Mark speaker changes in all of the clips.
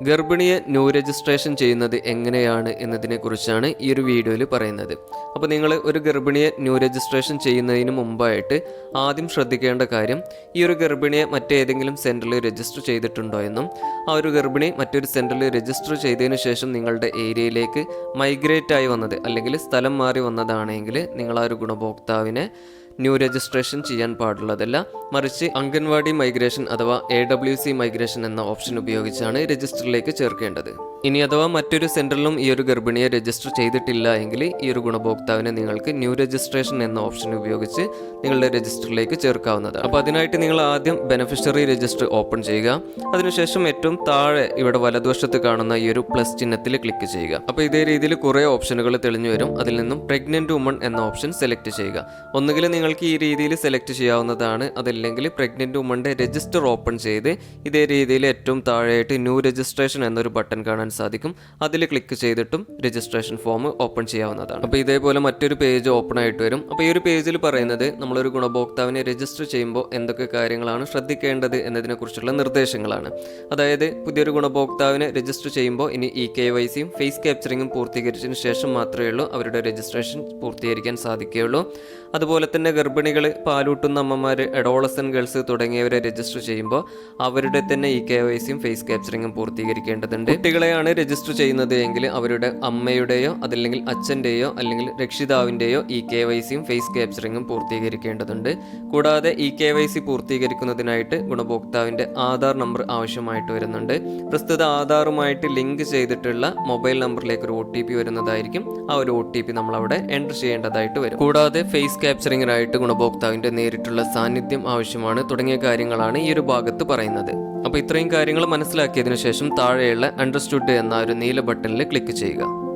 Speaker 1: ഗർഭിണിയെ new registration ചെയ്യുന്നത് എങ്ങനെയാണ് എന്നതിനെക്കുറിച്ചാണ് ഈ ഒരു വീഡിയോയിൽ പറയുന്നത്. അപ്പോൾ നിങ്ങൾ ഒരു ഗർഭിണിയെ ന്യൂ രജിസ്ട്രേഷൻ ചെയ്യുന്നതിന് മുമ്പായിട്ട് ആദ്യം ശ്രദ്ധിക്കേണ്ട കാര്യം ഈ ഒരു ഗർഭിണിയെ മറ്റേതെങ്കിലും സെന്ററിൽ രജിസ്റ്റർ ചെയ്തിട്ടുണ്ടോ എന്നും ആ ഒരു ഗർഭിണി മറ്റൊരു സെന്ററിൽ രജിസ്റ്റർ ചെയ്തതിനു ശേഷം നിങ്ങളുടെ ഏരിയയിലേക്ക് മൈഗ്രേറ്റ് ആയി വന്നത് അല്ലെങ്കിൽ സ്ഥലം മാറി വന്നതാണെങ്കിൽ നിങ്ങൾ ആ ഒരു ഗുണഭോക്താവിനെ ന്യൂ രജിസ്ട്രേഷൻ ചെയ്യാൻ പാടുള്ളതല്ല. മറിച്ച് അംഗൻവാടി മൈഗ്രേഷൻ അഥവാ എ ഡബ്ല്യു സി മൈഗ്രേഷൻ എന്ന ഓപ്ഷൻ ഉപയോഗിച്ചാണ് രജിസ്റ്ററിലേക്ക് ചേർക്കേണ്ടത്. ഇനി അഥവാ മറ്റൊരു സെന്ററിലും ഈ ഒരു ഗർഭിണിയെ രജിസ്റ്റർ ചെയ്തിട്ടില്ല എങ്കിൽ ഈ ഒരു ഗുണഭോക്താവിനെ നിങ്ങൾക്ക് ന്യൂ രജിസ്ട്രേഷൻ എന്ന ഓപ്ഷൻ ഉപയോഗിച്ച് നിങ്ങളുടെ രജിസ്റ്ററിലേക്ക് ചേർക്കാവുന്നതാണ്. അപ്പോൾ അതിനായിട്ട് നിങ്ങൾ ആദ്യം ബെനഫിഷ്യറി രജിസ്റ്റർ ഓപ്പൺ ചെയ്യുക. അതിനുശേഷം ഏറ്റവും താഴെ ഇവിടെ വലതുവശത്ത് കാണുന്ന ഈ ഒരു പ്ലസ് ചിഹ്നത്തിൽ ക്ലിക്ക് ചെയ്യുക. അപ്പോൾ ഇതേ രീതിയിൽ കുറേ ഓപ്ഷനുകൾ തെളിഞ്ഞു വരും. അതിൽ നിന്നും പ്രഗ്നന്റ് വുമൺ എന്ന ഓപ്ഷൻ സെലക്ട് ചെയ്യുക. ഒന്നുകിൽ നിങ്ങൾക്ക് ഈ രീതിയിൽ സെലക്ട് ചെയ്യാവുന്നതാണ്. അതല്ലെങ്കിൽ പ്രഗ്നന്റ് വുമന്റെ രജിസ്റ്റർ ഓപ്പൺ ചെയ്ത് ഇതേ രീതിയിൽ ഏറ്റവും താഴെയായിട്ട് ന്യൂ രജിസ്ട്രേഷൻ എന്നൊരു ബട്ടൺ കാണാൻ സാധിക്കും. അതിൽ ക്ലിക്ക് ചെയ്തിട്ടും രജിസ്ട്രേഷൻ ഫോം ഓപ്പൺ ചെയ്യാവുന്നതാണ്. അപ്പോൾ ഇതേപോലെ മറ്റൊരു പേജ് ഓപ്പൺ ആയിട്ട് വരും. അപ്പോൾ ഈ ഒരു പേജിൽ പറയുന്നത് നമ്മളൊരു ഗുണഭോക്താവിനെ രജിസ്റ്റർ ചെയ്യുമ്പോൾ എന്തൊക്കെ കാര്യങ്ങളാണ് ശ്രദ്ധിക്കേണ്ടത് എന്നതിനെക്കുറിച്ചുള്ള നിർദ്ദേശങ്ങളാണ്. അതായത് പുതിയൊരു ഗുണഭോക്താവിനെ രജിസ്റ്റർ ചെയ്യുമ്പോൾ ഇനി ഇ കെ വൈ സിയും ഫേസ് ക്യാപ്ചറിങ്ങും പൂർത്തീകരിച്ചതിന് ശേഷം മാത്രമേ ഉള്ളൂ അവരുടെ രജിസ്ട്രേഷൻ പൂർത്തീകരിക്കാൻ സാധിക്കുകയുള്ളൂ. അതുപോലെ തന്നെ ഗർഭിണികൾ പാലൂട്ടുന്ന അമ്മമാർ എഡോളസൻ ഗേൾസ് തുടങ്ങിയവരെ രജിസ്റ്റർ ചെയ്യുമ്പോൾ അവരുടെ തന്നെ ഇ കെ വൈ സിയും ഫേസ് ക്യാപ്ചറിങ്ങും പൂർത്തീകരിക്കേണ്ടതുണ്ട്. കുട്ടികളെയാണ് രജിസ്റ്റർ ചെയ്യുന്നത് എങ്കിൽ അവരുടെ അമ്മയുടെയോ അതല്ലെങ്കിൽ അച്ഛന്റെയോ അല്ലെങ്കിൽ രക്ഷിതാവിന്റെയോ ഇ കെ വൈ സിയും ഫേസ് ക്യാപ്ചറിങ്ങും പൂർത്തീകരിക്കേണ്ടതുണ്ട്. കൂടാതെ ഇ കെ വൈ സി പൂർത്തീകരിക്കുന്നതിനായിട്ട് ഗുണഭോക്താവിന്റെ ആധാർ നമ്പർ ആവശ്യമായിട്ട് വരുന്നുണ്ട്. പ്രസ്തുത ആധാറുമായിട്ട് ലിങ്ക് ചെയ്തിട്ടുള്ള മൊബൈൽ നമ്പറിലേക്ക് ഒരു ഒ ടി പി വരുന്നതായിരിക്കും. ആ ഒരു ഒ ടി പി നമ്മളവിടെ എന്റർ ചെയ്യേണ്ടതായിട്ട് വരും. കൂടാതെ ഫേസ് ക്യാപ്ചറിങ്ങിനായിട്ട് ഗുണഭോക്താവിന്റെ നേരിട്ടുള്ള സാന്നിധ്യം ആവശ്യമാണ് തുടങ്ങിയ കാര്യങ്ങളാണ് ഈ ഒരു ഭാഗത്ത് പറയുന്നത്. അപ്പോൾ ഇത്രയും കാര്യങ്ങൾ മനസ്സിലാക്കിയതിനു ശേഷം താഴെയുള്ള അണ്ടർസ്റ്റുഡ് എന്ന ഒരു നീല ബട്ടണിൽ ക്ലിക്ക് ചെയ്യുക.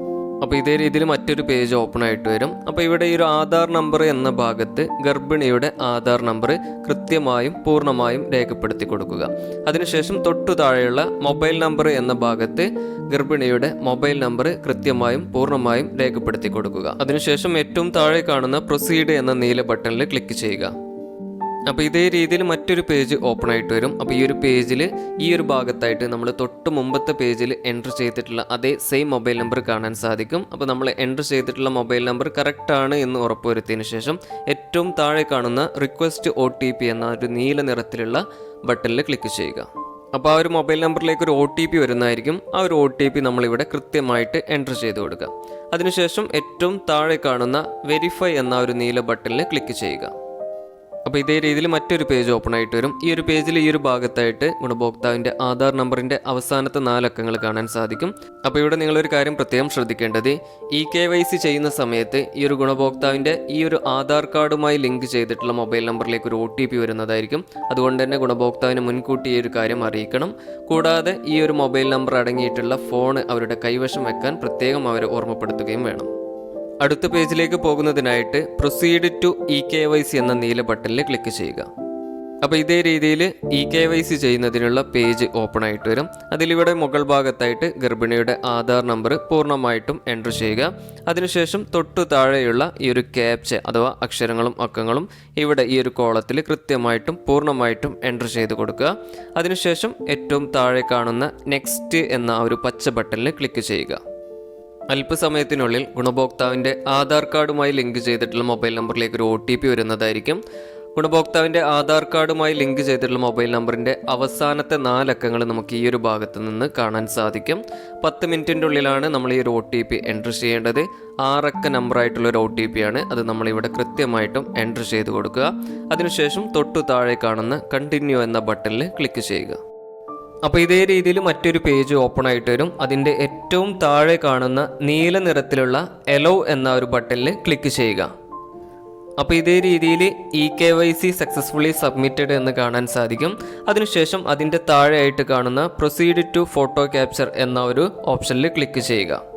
Speaker 1: അപ്പോൾ ഇതേ രീതിയിൽ മറ്റൊരു പേജ് ഓപ്പൺ ആയിട്ട് വരും. അപ്പോൾ ഇവിടെ ഈ ഒരു ആധാർ നമ്പർ എന്ന ഭാഗത്ത് ഗർഭിണിയുടെ ആധാർ നമ്പർ കൃത്യമായും പൂർണമായും രേഖപ്പെടുത്തി കൊടുക്കുക. അതിനുശേഷം തൊട്ടു താഴെയുള്ള മൊബൈൽ നമ്പർ എന്ന ഭാഗത്ത് ഗർഭിണിയുടെ മൊബൈൽ നമ്പർ കൃത്യമായും പൂർണമായും രേഖപ്പെടുത്തി കൊടുക്കുക. അതിനുശേഷം ഏറ്റവും താഴെ കാണുന്ന പ്രൊസീഡ് എന്ന നീല ബട്ടണിൽ ക്ലിക്ക് ചെയ്യുക. അപ്പോൾ ഇതേ രീതിയിൽ മറ്റൊരു പേജ് ഓപ്പൺ ആയിട്ട് വരും. അപ്പോൾ ഈ ഒരു പേജിൽ ഈ ഒരു ഭാഗത്തായിട്ട് നമ്മൾ തൊട്ട് മുമ്പത്തെ പേജിൽ എന്റർ ചെയ്തിട്ടുള്ള അതേ സെയിം മൊബൈൽ നമ്പർ കാണാൻ സാധിക്കും. അപ്പോൾ നമ്മൾ എന്റർ ചെയ്തിട്ടുള്ള മൊബൈൽ നമ്പർ കറക്റ്റാണ് എന്ന് ഉറപ്പുവരുത്തിയതിന് ശേഷം ഏറ്റവും താഴെ കാണുന്ന റിക്വസ്റ്റ് ഒ എന്ന ഒരു നീല നിറത്തിലുള്ള ബട്ടണിൽ ക്ലിക്ക് ചെയ്യുക. അപ്പോൾ ആ ഒരു മൊബൈൽ നമ്പറിലേക്ക് ഒരു ഒ ടി പി വരുന്നതായിരിക്കും. ആ ഒരു ഒ ടി പി നമ്മളിവിടെ കൃത്യമായിട്ട് എന്റർ ചെയ്ത് കൊടുക്കുക. അതിനുശേഷം ഏറ്റവും താഴെ കാണുന്ന വെരിഫൈ എന്ന ഒരു നീല ബട്ടണിൽ ക്ലിക്ക് ചെയ്യുക. അപ്പോൾ ഇതേ രീതിയിൽ മറ്റൊരു പേജ് ഓപ്പൺ ആയിട്ട് വരും. ഈ ഒരു പേജിൽ ഈ ഒരു ഭാഗത്തായിട്ട് ഗുണഭോക്താവിന്റെ ആധാർ നമ്പറിന്റെ അവസാനത്തെ നാലക്കങ്ങൾ കാണാൻ സാധിക്കും. അപ്പോൾ ഇവിടെ നിങ്ങളൊരു കാര്യം പ്രത്യേകം ശ്രദ്ധിക്കേണ്ടത്. ഇ കെ വൈ സി ചെയ്യുന്ന സമയത്ത് ഈ ഒരു ഗുണഭോക്താവിന്റെ ഈ ഒരു ആധാർ കാർഡുമായി ലിങ്ക് ചെയ്തിട്ടുള്ള മൊബൈൽ നമ്പറിലേക്ക് ഒരു ഒ ടി പി വരുന്നതായിരിക്കും. അതുകൊണ്ട് തന്നെ ഗുണഭോക്താവിന് മുൻകൂട്ടി ഈ ഒരു കാര്യം അറിയിക്കണം. കൂടാതെ ഈ ഒരു മൊബൈൽ നമ്പർ അടങ്ങിയിട്ടുള്ള ഫോൺ അവരുടെ കൈവശം വെക്കാൻ പ്രത്യേകം അവരെ ഓർമ്മപ്പെടുത്തുകയും വേണം. അടുത്ത പേജിലേക്ക് പോകുന്നതിനായിട്ട് proceed to E K Y C എന്ന നീല ബട്ടണിൽ ക്ലിക്ക് ചെയ്യുക. അപ്പോൾ ഇതേ രീതിയിൽ ഇ കെ വൈ സി ചെയ്യുന്നതിനുള്ള പേജ് ഓപ്പൺ ആയിട്ട് വരും. അതിലിവിടെ മുകൾ ഭാഗത്തായിട്ട് ഗർഭിണിയുടെ ആധാർ നമ്പർ പൂർണമായിട്ടും എന്റർ ചെയ്യുക. അതിനുശേഷം തൊട്ടു താഴെയുള്ള ഈ ഒരു ക്യാപ്ച അഥവാ അക്ഷരങ്ങളും അക്കങ്ങളും ഇവിടെ ഈ ഒരു കോളത്തിൽ കൃത്യമായിട്ടും പൂർണമായിട്ടും എന്റർ ചെയ്ത് കൊടുക്കുക. അതിനുശേഷം ഏറ്റവും താഴെ കാണുന്ന നെക്സ്റ്റ് എന്ന ഒരു പച്ച ബട്ടണിൽ ക്ലിക്ക് ചെയ്യുക. അല്പസമയത്തിനുള്ളിൽ ഗുണഭോക്താവിന്റെ ആധാർ കാർഡുമായി ലിങ്ക് ചെയ്തിട്ടുള്ള മൊബൈൽ നമ്പറിലേക്ക് ഒരു ഒ ടി പി വരുന്നതായിരിക്കും. ഗുണഭോക്താവിന്റെ ആധാർ കാർഡുമായി ലിങ്ക് ചെയ്തിട്ടുള്ള മൊബൈൽ നമ്പറിന്റെ അവസാനത്തെ നാലക്കങ്ങൾ നമുക്ക് ഈ ഒരു ഭാഗത്ത് നിന്ന് കാണാൻ സാധിക്കും. പത്ത് മിനിറ്റിന്റെ ഉള്ളിലാണ് നമ്മൾ ഈ ഒരു ഒ ടി പി എന്റർ ചെയ്യേണ്ടത്. ആറക്ക നമ്പറായിട്ടുള്ള ഒരു ഒ ടി പി ആണ്. അത് നമ്മളിവിടെ കൃത്യമായിട്ടും എന്റർ ചെയ്ത് കൊടുക്കുക. അതിനുശേഷം തൊട്ടു താഴെ കാണുന്ന കണ്ടിന്യൂ എന്ന ബട്ടണിൽ ക്ലിക്ക് ചെയ്യുക. അപ്പോൾ ഇതേ രീതിയിൽ മറ്റൊരു പേജ് ഓപ്പൺ ആയിട്ട് വരും. അതിന്റെ ഏറ്റവും താഴെ കാണുന്ന നീല നിറത്തിലുള്ള എലോ എന്ന ഒരു ബട്ടണിൽ ക്ലിക്ക് ചെയ്യുക. അപ്പോൾ ഇതേ രീതിയിൽ E K Y C successfully submitted എന്ന് കാണാൻ സാധിക്കും. അതിനുശേഷം അതിന്റെ താഴെയായിട്ട് കാണുന്ന പ്രൊസീഡ് ടു ഫോട്ടോ ക്യാപ്ചർ എന്ന ഒരു ഓപ്ഷനിൽ ക്ലിക്ക് ചെയ്യുക.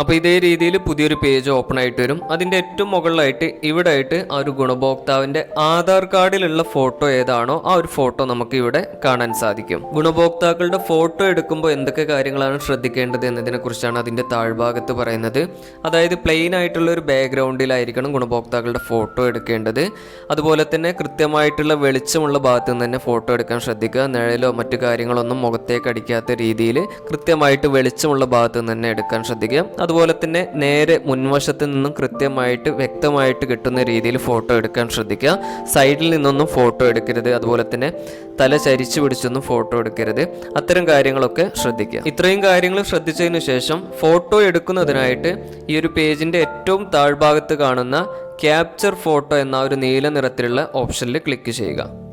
Speaker 1: അപ്പോൾ ഇതേ രീതിയിൽ പുതിയൊരു പേജ് ഓപ്പൺ ആയിട്ട് വരും. അതിന്റെ ഏറ്റവും മുകളിലായിട്ട് ഇവിടെ ആയിട്ട് ആ ഒരു ഗുണഭോക്താവിന്റെ ആധാർ കാർഡിലുള്ള ഫോട്ടോ ഏതാണോ ആ ഒരു ഫോട്ടോ നമുക്ക് ഇവിടെ കാണാൻ സാധിക്കും. ഗുണഭോക്താക്കളുടെ ഫോട്ടോ എടുക്കുമ്പോൾ എന്തൊക്കെ കാര്യങ്ങളാണ് ശ്രദ്ധിക്കേണ്ടത് എന്നതിനെ കുറിച്ചാണ് അതിന്റെ താഴ്ഭാഗത്ത് പറയുന്നത്. അതായത് പ്ലെയിൻ ആയിട്ടുള്ള ഒരു ബാക്ക്ഗ്രൗണ്ടിലായിരിക്കണം ഗുണഭോക്താക്കളുടെ ഫോട്ടോ എടുക്കേണ്ടത്. അതുപോലെ തന്നെ കൃത്യമായിട്ടുള്ള വെളിച്ചമുള്ള ഭാഗത്ത് നിന്ന് തന്നെ ഫോട്ടോ എടുക്കാൻ ശ്രദ്ധിക്കുക. നിഴലോ മറ്റു കാര്യങ്ങളൊന്നും മുഖത്തേക്ക് അടിക്കാത്ത രീതിയിൽ കൃത്യമായിട്ട് വെളിച്ചമുള്ള ഭാഗത്ത് നിന്ന് തന്നെ എടുക്കാൻ ശ്രദ്ധിക്കുക. അതുപോലെ തന്നെ നേരെ മുൻവശത്ത് നിന്നും കൃത്യമായിട്ട് വ്യക്തമായിട്ട് കിട്ടുന്ന രീതിയിൽ ഫോട്ടോ എടുക്കാൻ ശ്രദ്ധിക്കുക. സൈഡിൽ നിന്നൊന്നും ഫോട്ടോ എടുക്കരുത്. അതുപോലെ തന്നെ തല ചരിച്ചു പിടിച്ചൊന്നും ഫോട്ടോ എടുക്കരുത്. അത്തരം കാര്യങ്ങളൊക്കെ ശ്രദ്ധിക്കുക. ഇത്രയും കാര്യങ്ങൾ ശ്രദ്ധിച്ചതിന് ശേഷം ഫോട്ടോ എടുക്കുന്നതിനായിട്ട് ഈ ഒരു പേജിന്റെ ഏറ്റവും താഴ്ഭാഗത്ത് കാണുന്ന ക്യാപ്ചർ ഫോട്ടോ എന്ന ഒരു നീല നിറത്തിലുള്ള ഓപ്ഷനിൽ ക്ലിക്ക് ചെയ്യുക.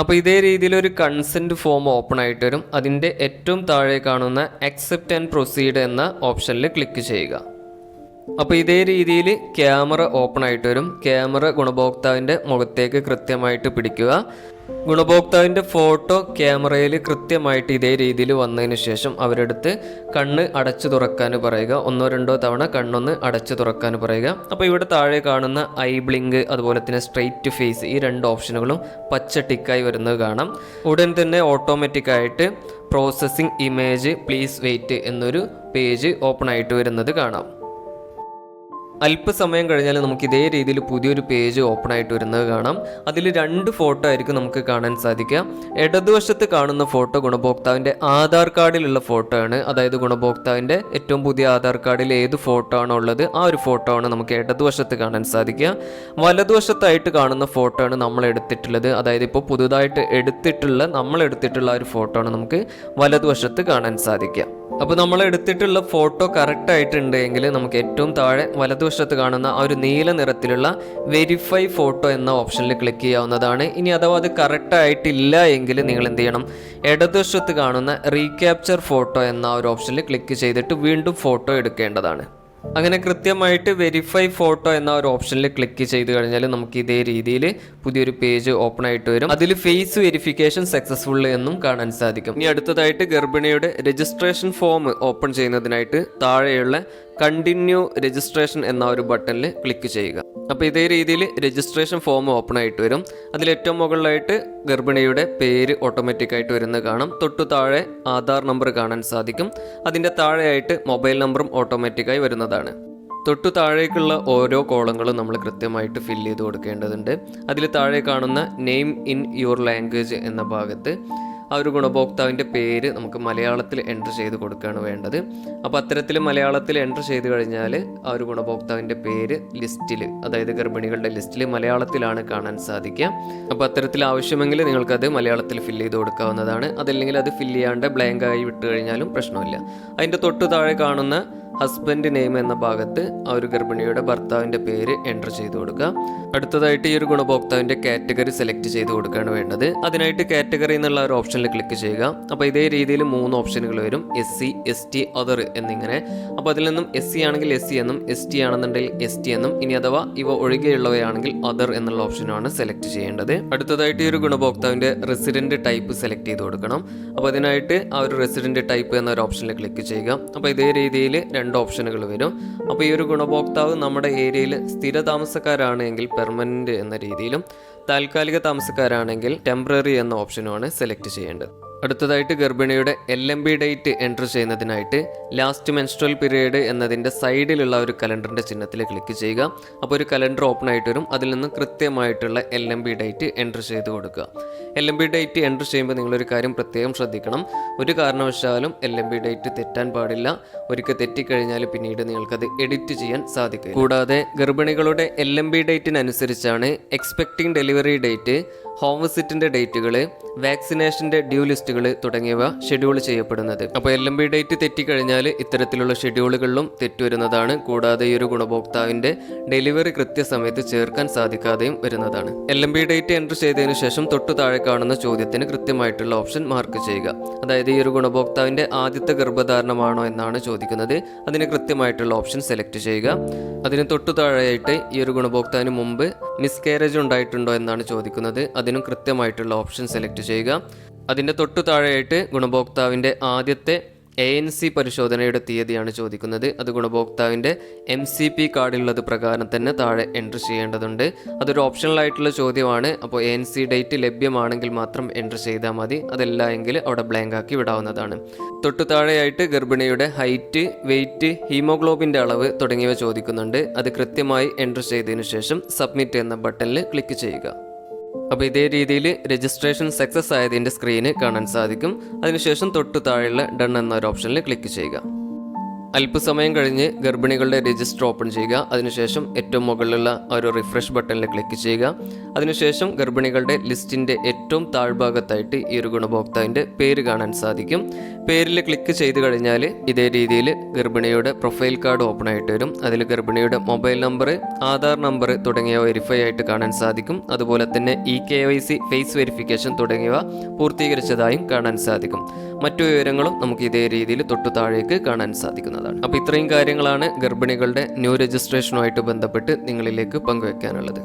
Speaker 1: അപ്പോൾ ഇതേ രീതിയിൽ ഒരു കൺസെന്റ് ഫോം ഓപ്പൺ ആയിട്ട് വരും. അതിന്റെ ഏറ്റവും താഴെ കാണുന്ന അക്സെപ്റ്റ് ആൻഡ് പ്രൊസീഡ് എന്ന ഓപ്ഷനിൽ ക്ലിക്ക് ചെയ്യുക. അപ്പോൾ ഇതേ രീതിയിൽ ക്യാമറ ഓപ്പൺ ആയിട്ട് വരും. ക്യാമറ ഗുണഭോക്താവിന്റെ മുഖത്തേക്ക് കൃത്യമായിട്ട് പിടിക്കുക. ഗുണഭോക്താവിന്റെ ഫോട്ടോ ക്യാമറയിൽ കൃത്യമായിട്ട് ഇതേ രീതിയിൽ വന്നതിന് ശേഷം അവരെടുത്ത് കണ്ണ് അടച്ചു തുറക്കാൻ പറയുക. ഒന്നോ രണ്ടോ തവണ കണ്ണൊന്ന് അടച്ചു തുറക്കാൻ പറയുക. അപ്പോൾ ഇവിടെ താഴെ കാണുന്ന ഐ ബ്ലിങ്ക് അതുപോലെ തന്നെ സ്ട്രെയിറ്റ് ഫേസ് ഈ രണ്ട് ഓപ്ഷനുകളും പച്ച ടിക്കായി വരുന്നത് കാണാം. ഉടൻ തന്നെ ഓട്ടോമാറ്റിക്കായിട്ട് പ്രോസസ്സിംഗ് ഇമേജ് പ്ലീസ് വെയിറ്റ് എന്നൊരു പേജ് ഓപ്പൺ ആയിട്ട് വരുന്നത് കാണാം. അല്പസമയം കഴിഞ്ഞാൽ നമുക്ക് ഇതേ രീതിയിൽ പുതിയൊരു പേജ് ഓപ്പൺ ആയിട്ട് വരുന്നത് കാണാം. അതിൽ രണ്ട് ഫോട്ടോ ആയിരിക്കും നമുക്ക് കാണാൻ സാധിക്കുക. ഇടതുവശത്ത് കാണുന്ന ഫോട്ടോ ഗുണഭോക്താവിന്റെ ആധാർ കാർഡിലുള്ള ഫോട്ടോ ആണ്. അതായത് ഗുണഭോക്താവിന്റെ ഏറ്റവും പുതിയ ആധാർ കാർഡിൽ ഏത് ഫോട്ടോ ആണോ ഉള്ളത് ആ ഒരു ഫോട്ടോ ആണ് നമുക്ക് ഇടതുവശത്ത് കാണാൻ സാധിക്കുക. വലതുവശത്തായിട്ട് കാണുന്ന ഫോട്ടോ ആണ് നമ്മൾ എടുത്തിട്ടുള്ളത്. അതായത് ഇപ്പോൾ പുതുതായിട്ട് എടുത്തിട്ടുള്ള നമ്മൾ എടുത്തിട്ടുള്ള ഒരു ഫോട്ടോ ആണ് നമുക്ക് വലതുവശത്ത് കാണാൻ സാധിക്കുക. അപ്പോൾ നമ്മൾ എടുത്തിട്ടുള്ള ഫോട്ടോ കറക്റ്റ് ആയിട്ടുണ്ട് എങ്കിൽ നമുക്ക് ഏറ്റവും താഴെ വലതുവശത്ത് കാണുന്ന ആ ഒരു നീല നിറത്തിലുള്ള വെരിഫൈ ഫോട്ടോ എന്ന ഓപ്ഷനിൽ ക്ലിക്ക് ചെയ്യാവുന്നതാണ്. ഇനി അഥവാ അത് കറക്റ്റ് ആയിട്ടില്ല എങ്കിൽ നിങ്ങൾ എന്ത് ചെയ്യണം? ഇടതുവശത്ത് കാണുന്ന റീക്യാപ്ചർ ഫോട്ടോ എന്ന ഒരു ഓപ്ഷനിൽ ക്ലിക്ക് ചെയ്തിട്ട് വീണ്ടും ഫോട്ടോ എടുക്കേണ്ടതാണ്. അങ്ങനെ കൃത്യമായിട്ട് വെരിഫൈ ഫോട്ടോ എന്ന ഒരു ഓപ്ഷനിൽ ക്ലിക്ക് ചെയ്ത് കഴിഞ്ഞാൽ നമുക്ക് ഇതേ രീതിയിൽ പുതിയൊരു പേജ് ഓപ്പൺ ആയിട്ട് വരും. അതിൽ ഫേസ് വെരിഫിക്കേഷൻ സക്സസ്ഫുൾ എന്നും കാണാൻ സാധിക്കും. ഇനി അടുത്തതായിട്ട് ഗർഭിണിയുടെ രജിസ്ട്രേഷൻ ഫോം ഓപ്പൺ ചെയ്യുന്നതിനായിട്ട് താഴെയുള്ള കണ്ടിന്യൂ രജിസ്ട്രേഷൻ എന്ന ഒരു ബട്ടണിൽ ക്ലിക്ക് ചെയ്യുക. അപ്പോൾ ഇതേ രീതിയിൽ രജിസ്ട്രേഷൻ ഫോം ഓപ്പൺ ആയിട്ട് വരും. അതിൽ ഏറ്റവും മുകളിലായിട്ട് ഗർഭിണിയുടെ പേര് ഓട്ടോമാറ്റിക് ആയിട്ട് വരുന്നത് കാണാം. തൊട്ടു താഴെ ആധാർ നമ്പർ കാണാൻ സാധിക്കും. അതിന്റെ താഴെയായിട്ട് മൊബൈൽ നമ്പറും ഓട്ടോമാറ്റിക്കായി വരുന്നതാണ്. തൊട്ടു താഴേക്കുള്ള ഓരോ കോളങ്ങളും നമ്മൾ കൃത്യമായിട്ട് ഫില്ല് ചെയ്ത് കൊടുക്കേണ്ടതുണ്ട്. അതിൽ താഴെ കാണുന്ന നെയിം ഇൻ യുവർ ലാംഗ്വേജ് എന്ന ഭാഗത്ത് ആ ഒരു ഗുണഭോക്താവിന്റെ പേര് നമുക്ക് മലയാളത്തിൽ എന്റർ ചെയ്ത് കൊടുക്കുകയാണ് വേണ്ടത്. അപ്പോൾ അത്തരത്തിൽ മലയാളത്തിൽ എന്റർ ചെയ്ത് കഴിഞ്ഞാൽ ആ ഒരു ഗുണഭോക്താവിന്റെ പേര് ലിസ്റ്റിൽ അതായത് ഗർഭിണികളുടെ ലിസ്റ്റിൽ മലയാളത്തിലാണ് കാണാൻ സാധിക്കുക. അപ്പോൾ അത്തരത്തിൽ ആവശ്യമെങ്കിൽ നിങ്ങൾക്കത് മലയാളത്തിൽ ഫില്ല് ചെയ്ത് കൊടുക്കാവുന്നതാണ്. അതല്ലെങ്കിൽ അത് ഫില്ല് ചെയ്യാണ്ട് ബ്ലാങ്ക് ആയി വിട്ട് കഴിഞ്ഞാലും പ്രശ്നമില്ല. അതിന്റെ തൊട്ടു താഴെ കാണുന്ന ഹസ്ബൻഡ് നെയിം എന്ന ഭാഗത്ത് ആ ഒരു ഗർഭിണിയുടെ ഭർത്താവിന്റെ പേര് എന്റർ ചെയ്ത് കൊടുക്കുക. അടുത്തതായിട്ട് ഈ ഒരു ഗുണഭോക്താവിന്റെ കാറ്റഗറി സെലക്ട് ചെയ്ത് കൊടുക്കുകയാണ് വേണ്ടത്. അതിനായിട്ട് കാറ്റഗറി എന്നുള്ള ഒരു ഓപ്ഷനിൽ ക്ലിക്ക് ചെയ്യുക. അപ്പോൾ ഇതേ രീതിയിൽ മൂന്ന് ഓപ്ഷനുകൾ വരും. S C S T other എന്നിങ്ങനെ. അപ്പോൾ അതിൽ നിന്നും എസ് സി ആണെങ്കിൽ എസ് സി എന്നും എസ് ടി ആണെന്നുണ്ടെങ്കിൽ എസ് ടി എന്നും ഇനി അഥവാ ഇവ ഒഴികെയുള്ളവയാണെങ്കിൽ അതർ എന്നുള്ള ഓപ്ഷനാണ് സെലക്ട് ചെയ്യേണ്ടത്. അടുത്തതായിട്ട് ഈ ഒരു ഗുണഭോക്താവിന്റെ റെസിഡന്റ് ടൈപ്പ് സെലക്ട് ചെയ്ത് കൊടുക്കണം. അപ്പോൾ അതിനായിട്ട് ആ ഒരു റെസിഡന്റ് ടൈപ്പ് എന്നൊരു ഓപ്ഷനിൽ ക്ലിക്ക് ചെയ്യുക. അപ്പോൾ ഇതേ രീതിയിൽ രണ്ട് ഓപ്ഷനുകൾ വരും. അപ്പോൾ ഈ ഒരു ഗുണഭോക്താവ് നമ്മുടെ ഏരിയയിൽ സ്ഥിര താമസക്കാരാണെങ്കിൽ പെർമനന്റ് എന്ന രീതിയിലും താൽക്കാലിക താമസക്കാരാണെങ്കിൽ ടെമ്പററി എന്ന ഓപ്ഷനുമാണ് സെലക്ട് ചെയ്യേണ്ടത്. അടുത്തതായിട്ട് ഗർഭിണിയുടെ L M B date enter ചെയ്യുന്നതിനായിട്ട് last menstrual period എന്നതിന്റെ സൈഡിലുള്ള ഒരു കലണ്ടറിന്റെ ചിഹ്നത്തിൽ ക്ലിക്ക് ചെയ്യുക. അപ്പോൾ ഒരു കലണ്ടർ ഓപ്പൺ ആയിട്ട് വരും. അതിൽ നിന്ന് കൃത്യമായിട്ടുള്ള L M B date enter ചെയ്ത് കൊടുക്കുക. L M B date enter ചെയ്യുമ്പോൾ നിങ്ങളൊരു കാര്യം പ്രത്യേകം ശ്രദ്ധിക്കണം. ഒരു കാരണവശാലും എൽ എം ബി ഡേറ്റ് തെറ്റാൻ പാടില്ല. ഒരിക്കൽ തെറ്റിക്കഴിഞ്ഞാൽ പിന്നീട് നിങ്ങൾക്കത് എഡിറ്റ് ചെയ്യാൻ സാധിക്കും കൂടാതെ ഗർഭിണികളുടെ എൽ എം ബി ഡേറ്റിനനുസരിച്ചാണ് എക്സ്പെക്ടിംഗ് ഡെലിവറി ഡേറ്റ് ഹോം വിസിറ്റിന്റെ ഡേറ്റുകൾ വാക്സിനേഷന്റെ ഡ്യൂ ലിസ്റ്റുകൾ തുടങ്ങിയവ ഷെഡ്യൂൾ ചെയ്യപ്പെടുന്നത്. അപ്പോൾ എൽ എം ബി ഡേറ്റ് തെറ്റിക്കഴിഞ്ഞാൽ ഇത്തരത്തിലുള്ള ഷെഡ്യൂളുകളിലും തെറ്റുവരുന്നതാണ്. കൂടാതെ ഈ ഒരു ഗുണഭോക്താവിന്റെ ഡെലിവറി കൃത്യസമയത്ത് ചേർക്കാൻ സാധിക്കാതെയും വരുന്നതാണ്. L M B date enter ചെയ്തതിനു ശേഷം തൊട്ടു താഴെ കാണുന്ന ചോദ്യത്തിന് കൃത്യമായിട്ടുള്ള ഓപ്ഷൻ മാർക്ക് ചെയ്യുക. അതായത് ഈ ഒരു ഗുണഭോക്താവിന്റെ ആദ്യത്തെ ഗർഭധാരണമാണോ എന്നാണ് ചോദിക്കുന്നത്. അതിന് കൃത്യമായിട്ടുള്ള ഓപ്ഷൻ സെലക്ട് ചെയ്യുക. അതിന് തൊട്ടു താഴെയായിട്ട് ഈ ഒരു ഗുണഭോക്താവിന് മുമ്പ് മിസ്കാരേജ് ഉണ്ടായിട്ടുണ്ടോ എന്നാണ് ചോദിക്കുന്നത്. അതിനും കൃത്യമായിട്ടുള്ള ഓപ്ഷൻ സെലക്ട് ചെയ്യുക. അതിന്റെ തൊട്ടു താഴെയായിട്ട് ഗുണഭോക്താവിന്റെ ആദ്യത്തെ എ എൻ സി പരിശോധനയുടെ തീയതിയാണ് ചോദിക്കുന്നത്. അത് ഗുണഭോക്താവിന്റെ എം സി പി കാർഡിലുള്ളത് പ്രകാരം തന്നെ താഴെ എൻട്രി ചെയ്യേണ്ടതുണ്ട്. അതൊരു ഓപ്ഷണൽ ആയിട്ടുള്ള ചോദ്യമാണ്. അപ്പോൾ എ എൻ സി ഡേറ്റ് ലഭ്യമാണെങ്കിൽ മാത്രം എൻട്രി ചെയ്താൽ മതി. അതല്ല എങ്കിൽ അവിടെ ബ്ലാങ്ക് ആക്കി വിടാവുന്നതാണ്. തൊട്ടു താഴെയായിട്ട് ഗർഭിണിയുടെ ഹൈറ്റ് വെയിറ്റ് ഹീമോഗ്ലോബിന്റെ അളവ് തുടങ്ങിയവ ചോദിക്കുന്നുണ്ട്. അത് കൃത്യമായി എൻട്രി ചെയ്തതിനു ശേഷം സബ്മിറ്റ് എന്ന ബട്ടണിൽ ക്ലിക്ക് ചെയ്യുക. അപ്പോൾ ഇതേ രീതിയിൽ രജിസ്ട്രേഷൻ സക്സസ് ആയതിന്റെ സ്ക്രീന് കാണാൻ സാധിക്കും. അതിനുശേഷം തൊട്ടു താഴെയുള്ള ഡൺ എന്നൊരു ഓപ്ഷനിൽ ക്ലിക്ക് ചെയ്യുക. അല്പസമയം കഴിഞ്ഞ് ഗർഭിണികളുടെ രജിസ്റ്റർ ഓപ്പൺ ചെയ്യുക. അതിനുശേഷം ഏറ്റവും മുകളിലുള്ള ഒരു റിഫ്രഷ് ബട്ടണിൽ ക്ലിക്ക് ചെയ്യുക. അതിനുശേഷം ഗർഭിണികളുടെ ലിസ്റ്റിന്റെ ഏറ്റവും താഴ്ഭാഗത്തായിട്ട് ഈ ഒരു ഗുണഭോക്താവിന്റെ പേര് കാണാൻ സാധിക്കും. പേരിൽ ക്ലിക്ക് ചെയ്ത് കഴിഞ്ഞാൽ ഇതേ രീതിയിൽ ഗർഭിണിയുടെ പ്രൊഫൈൽ കാർഡ് ഓപ്പൺ ആയിട്ട് വരും. അതിൽ ഗർഭിണിയുടെ മൊബൈൽ നമ്പർ ആധാർ നമ്പർ തുടങ്ങിയവ വെരിഫൈ ആയിട്ട് കാണാൻ സാധിക്കും. അതുപോലെ തന്നെ E K Y C face verification തുടങ്ങിയവ പൂർത്തീകരിച്ചതായും കാണാൻ സാധിക്കും. മറ്റു വിവരങ്ങളും നമുക്ക് ഇതേ രീതിയിൽ തൊട്ടു താഴേക്ക് കാണാൻ സാധിക്കുന്നതാണ് അപ്പോൾ ഇത്രയും കാര്യങ്ങളാണ് ഗർഭിണികളുടെ ന്യൂ രജിസ്ട്രേഷനുമായിട്ട് ബന്ധപ്പെട്ട് നിങ്ങളിലേക്ക് പങ്കുവെക്കാനുള്ളത്.